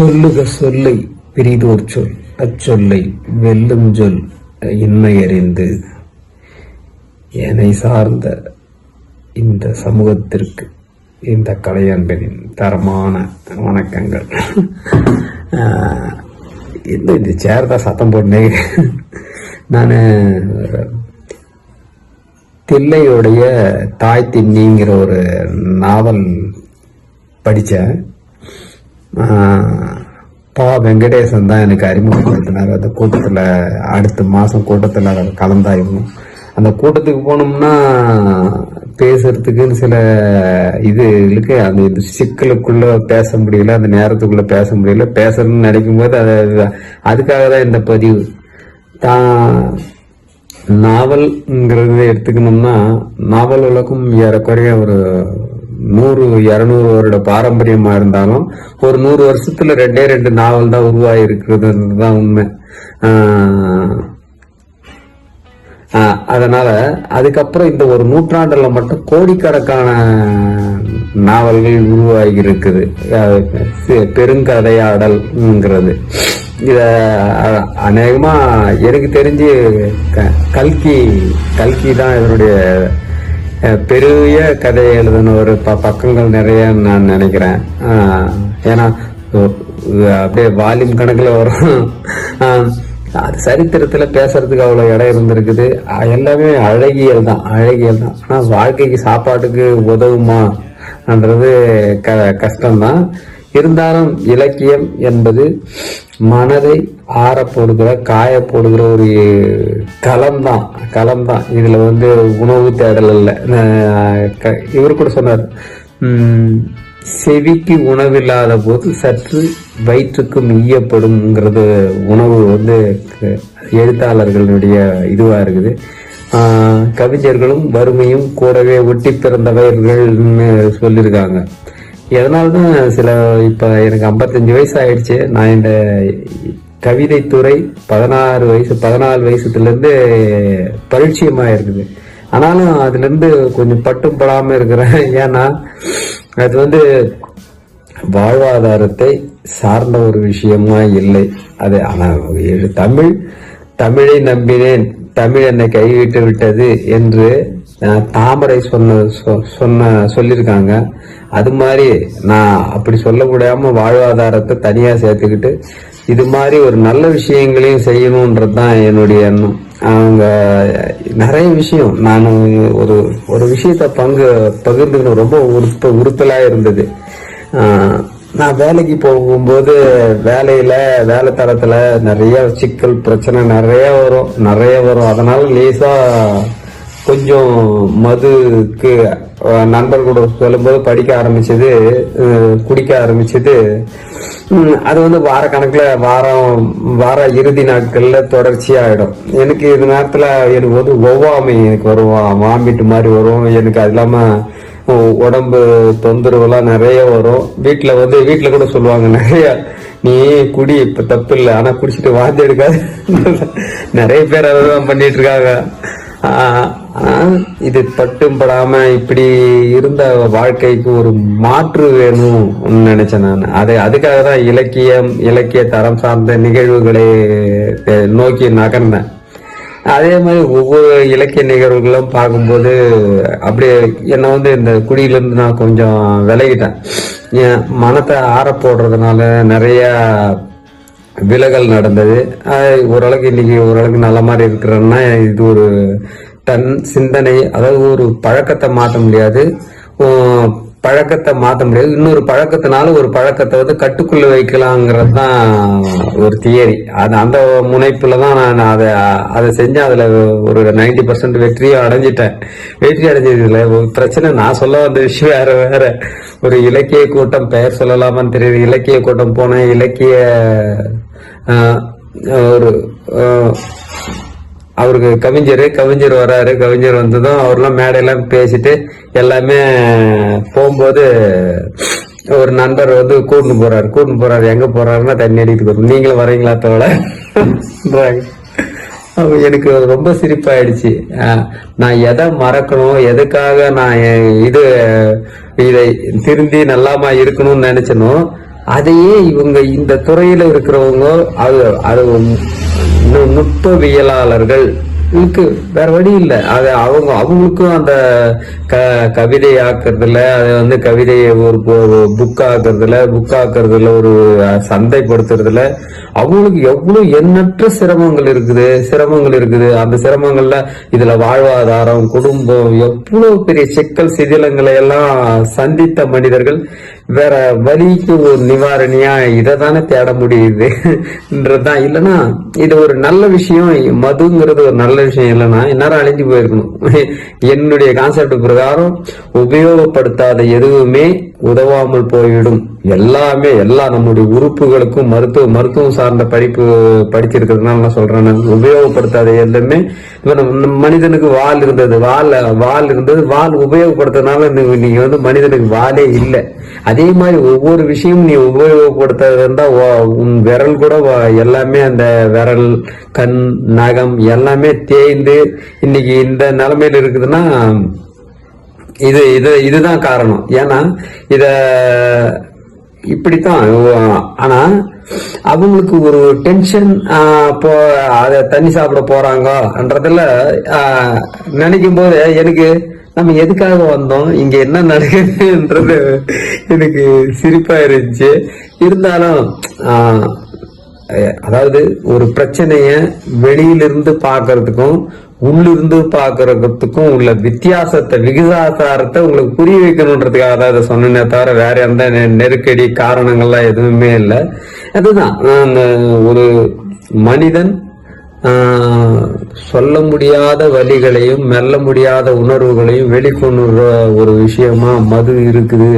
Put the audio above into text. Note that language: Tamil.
சொல்லுக சொல்லை பிரிதோர் சொல் அச்சொல்லை வெல்லும் சொல் இன்மையறிந்து என்னை சார்ந்த இந்த சமூகத்திற்கு இந்த கலையன்பனின் தரமான வணக்கங்கள். இந்த இந்த சேர் தான் சத்தம் போட்டேன் நான் தில்லையுடைய தாய் திண்ணிங்கிற ஒரு நாவல் படித்தேன் பா வெங்கடேசன் தான் எனக்கு அறிமுகப்படுத்தினார். அந்த கூட்டத்தில் அடுத்த மாதம் கூட்டத்தில் கலந்தாயிடணும் அந்த கூட்டத்துக்கு போனோம்னா பேசுறதுக்குன்னு சில இது இருக்கு. அந்த இது சிக்கலுக்குள்ள பேச முடியல அந்த நேரத்துக்குள்ள பேச முடியல. பேசணும்னு நினைக்கும் போது அது அதுக்காக தான் இந்த பதிவு. தான் நாவல்ங்கிறது எடுத்துக்கணும்னா நாவல் உலகம் ஏறக்குறைய ஒரு நூறு இருநூறு வருட பாரம்பரியமா இருந்தாலும் ஒரு நூறு வருஷத்துல ரெண்டே ரெண்டு நாவல் தான் உருவாகி இருக்கிறது தான் உண்மை அதனால அதுக்கப்புறம் இந்த ஒரு நூற்றாண்டுல மட்டும் கோடிக்கணக்கான நாவல்கள் உருவாகி இருக்குது பெருங்கதையாடல்ங்கிறது. இத அநேகமா எனக்கு தெரிஞ்சு க- கல்கி கல்கி தான் இதனுடைய பெரிய கதையை எழுதின ஒரு ப பக்கங்கள் நிறைய நான் நினைக்கிறேன். ஏன்னா அப்படியே வால்யூம் கணக்கில் வரும். அது சரித்திரத்தில் பேசுறதுக்கு அவ்வளோ இடம் இருந்திருக்குது. எல்லாமே அழகியல் தான் அழகியல் தான். ஆனால் வாழ்க்கைக்கு சாப்பாட்டுக்கு உதவுமான்றது க கஷ்டம்தான். இருந்தாலும் இலக்கியம் என்பது மனதை ஆற போடுகிற காய போடுகிற ஒரு களம் தான் களம் தான் வந்து உணவு தேடல் இல்லை. இவர் கூட சொன்னார் செவிக்கு உணவில்லாத போது சற்று வயிற்றுக்கும் ஈயப்படும்ங்கிறது உணவு வந்து எழுத்தாளர்களுடைய இதுவாக இருக்குது. கவிஞர்களும் வறுமையும் கூடவே ஒட்டி பிறந்தவர்கள்னு சொல்லியிருக்காங்க. எதனால்தான் சில இப்போ எனக்கு 55 வயசு ஆயிடுச்சு நான் இந்த கவிதை துறை பதினாறு வயசு பதினாலு வயசுலேருந்து பரிச்சயமாக இருக்குது ஆனாலும் அதுலேருந்து கொஞ்சம் பட்டும் படாமல் இருக்கிறேன். ஏன்னா அது வந்து வாழ்வாதாரத்தை சார்ந்த ஒரு விஷயமா இல்லை. அது ஆனால் தமிழ் தமிழை நம்பினேன். தமிழ் என்னை கைவிட்டு விட்டது என்று தாமரை சொன்ன சொ- சொன்ன சொல்லியிருக்காங்க. அது மாதிரி நான் அப்படி சொல்ல முடியாம வாழ்வாதாரத்தை தனியா சேர்த்துக்கிட்டு இது மாதிரி ஒரு நல்ல விஷயங்களையும் செய்யணுன்றது தான் என்னுடைய எண்ணம். அவங்க நிறைய விஷயம் நான் ஒரு ஒரு விஷயத்த பங்கு பகிர்ந்துக்கணும் ரொம்ப உறுத்த உறுத்தலா இருந்தது. நான் வேலைக்கு போகும்போது வேலையில வேலை தரத்துல நிறைய சிக்கல் பிரச்சனை நிறைய வரும் நிறைய வரும். அதனால லேசா கொஞ்சம் மதுக்கு அஹ், நண்பர் கூட சொல்லும்போது படிக்க ஆரம்பிச்சது குடிக்க ஆரம்பிச்சது. அது வந்து வார கணக்கில் வாரம் வார இறுதி நாட்களில் தொடர்ச்சியாகிடும் எனக்கு இது நேரத்தில் எனக்கு வந்து ஒவ்வாமை எனக்கு வரும் வாமிட்டு மாதிரி வரும் எனக்கு அது இல்லாமல் உடம்பு தொந்தரவுலாம் நிறைய வரும். வீட்டில் வந்து வீட்டில் கூட சொல்லுவாங்க நிறைய நீ குடி இப்போ தப்பு இல்லை ஆனால் குடிச்சிட்டு வாந்தி எடுக்காது. நிறைய பேர் அதான் பண்ணிட்டு இருக்காங்க. இது பட்டும் படாம இப்படி இருந்த வாழ்க்கைக்கு ஒரு மாற்று வேணும்னு நினைச்சேன் நான். அதை அதுக்காக தான் இலக்கியம் இலக்கிய தரம் சார்ந்த நிகழ்வுகளை நோக்கி நகர்ந்தேன். அதே மாதிரி ஒவ்வொரு இலக்கிய நிகழ்வுகளும் பார்க்கும்போது அப்படியே என்னை வந்து இந்த குடியிலேருந்து நான் கொஞ்சம் விலகிட்டேன். என் மனத்தை ஆற போடுறதுனால நிறைய விலகல் நடந்தது. ஓரளவுக்கு இன்னைக்கு ஓரளவுக்கு நல்ல மாதிரி இருக்கிறேன்னா இது ஒரு தன் சிந்தனை அதாவது ஒரு பழக்கத்தை மாற்ற முடியாது. பழக்கத்தை மாற்ற முடியாது. இன்னொரு பழக்கத்தினால ஒரு பழக்கத்தை வந்து கட்டுக்குள்ள வைக்கலாங்கிறது தான் ஒரு தியரி. அது அந்த முனைப்புல தான் நான் அதை அதை செஞ்சு அதில் ஒரு 90% பர்சன்ட் வெற்றியை அடைஞ்சிட்டேன். வெற்றி அடைஞ்சதுல ஒரு பிரச்சனை. நான் சொல்ல வந்த விஷயம் வேற வேற. ஒரு இலக்கிய கூட்டம் பெயர் சொல்லலாமான்னு தெரியுது. இலக்கிய கூட்டம் போனேன். இலக்கிய ஒரு அவருக்கு கவிஞர் கவிஞர் வராரு கவிஞர் வந்ததும் அவர்லாம் மேடையெல்லாம் பேசிட்டு எல்லாமே போகும்போது ஒரு நண்பர் வந்து கூட்டின்னு போறாரு கூட்டின்னு போறாரு. எங்க போறாருன்னா தண்ணி அடிக்கிட்டு நீங்களும் வரீங்களா தோட எனக்கு ரொம்ப சிரிப்பாயிடுச்சு. நான் எதை மறக்கணும் எதுக்காக நான் இது இதை திருந்தி நல்லாமா இருக்கணும்னு நினைச்சனோ அதையே இவங்க இந்த துறையில இருக்கிறவங்க அது அது நுட்பவியலாளர்கள். இதுக்கு வேற வழி இல்லை. அது அவங்க அவங்களுக்கும் அந்த க கவிதை ஆக்குறதுல அதை வந்து கவிதையை ஒரு புக் ஆக்குறதுல புக் ஆக்குறதுல ஒரு சந்தைப்படுத்துறதுல அவங்களுக்கு எவ்வளவு எண்ணற்ற சிரமங்கள் இருக்குது சிரமங்கள் இருக்குது. அந்த சிரமங்கள்ல இதுல வாழ்வாதாரம் குடும்பம் எவ்வளவு பெரிய சிக்கல் சிதிலங்களை எல்லாம் சந்தித்த மனிதர்கள் வேற வழிக்கு ஒரு நிவாரணியா இதை தானே தேட முடியுதுன்றதுதான் இல்லைன்னா இது ஒரு நல்ல விஷயம் மதுங்கிறது ஒரு நல்ல விஷயம் இல்லைன்னா இந்நேரம் அழிஞ்சு போயிருக்கணும். என்னுடைய கான்செப்ட் பிரகாரம் உபயோகப்படுத்தாத எதுவுமே உதவாமல் போய்விடும். எல்லாமே எல்லா நம்முடைய உறுப்புகளுக்கும் மருத்துவ மருத்துவம் சார்ந்த படிப்பு படிச்சிருக்கிறதுனால நான் சொல்றேன். உபயோகப்படுத்தாத எல்லாமே இப்ப நம்ம மனிதனுக்கு வால் இருந்தது வால் வால் இருந்தது வால் உபயோகப்படுத்துறதுனால நீங்க வந்து மனிதனுக்கு வாலே இல்லை. அதே மாதிரி ஒவ்வொரு விஷயமும் நீ உபயோகப்படுத்துறது இருந்தா உன் விரல் கூட வா- எல்லாமே அந்த விரல் கண் நகம் எல்லாமே தேய்ந்து இன்னைக்கு இந்த நிலைமையில இருக்குதுன்னா இது இது இதுதான் காரணம். ஏன்னா இத இப்படித்தான் ஆனா அவங்களுக்கு ஒரு டென்ஷன் போ அத தண்ணி சாப்பிட போறாங்கன்றதுல நினைக்கும் போது எனக்கு நம்ம எதுக்காக வந்தோம்? இங்க என்ன நடக்குதுன்றது எனக்கு சிரிப்பா இருந்துச்சு. இருந்தாலும் ஆஹ், அதாவது ஒரு பிரச்சனைய வெளியிலிருந்து பாக்குறதுக்கும் உள்ளிருந்து பாக்குறதுக்கும் உள்ள வித்தியாசத்தை விகிதாசாரத்தை உங்களுக்கு புரிய வைக்கணுன்றதுக்காக தான் இதை சொன்னேனே தவிர வேற எந்த நெ- நெருக்கடி காரணங்கள்லாம் எதுவுமே இல்லை. அதுதான் ஒரு மனிதன் சொல்ல முடியாத வழிகளையும் மெல்ல முடியாத உணர்வுகளையும் வெளிக்கொண்டு ஒரு விஷயமா மது இருக்குது.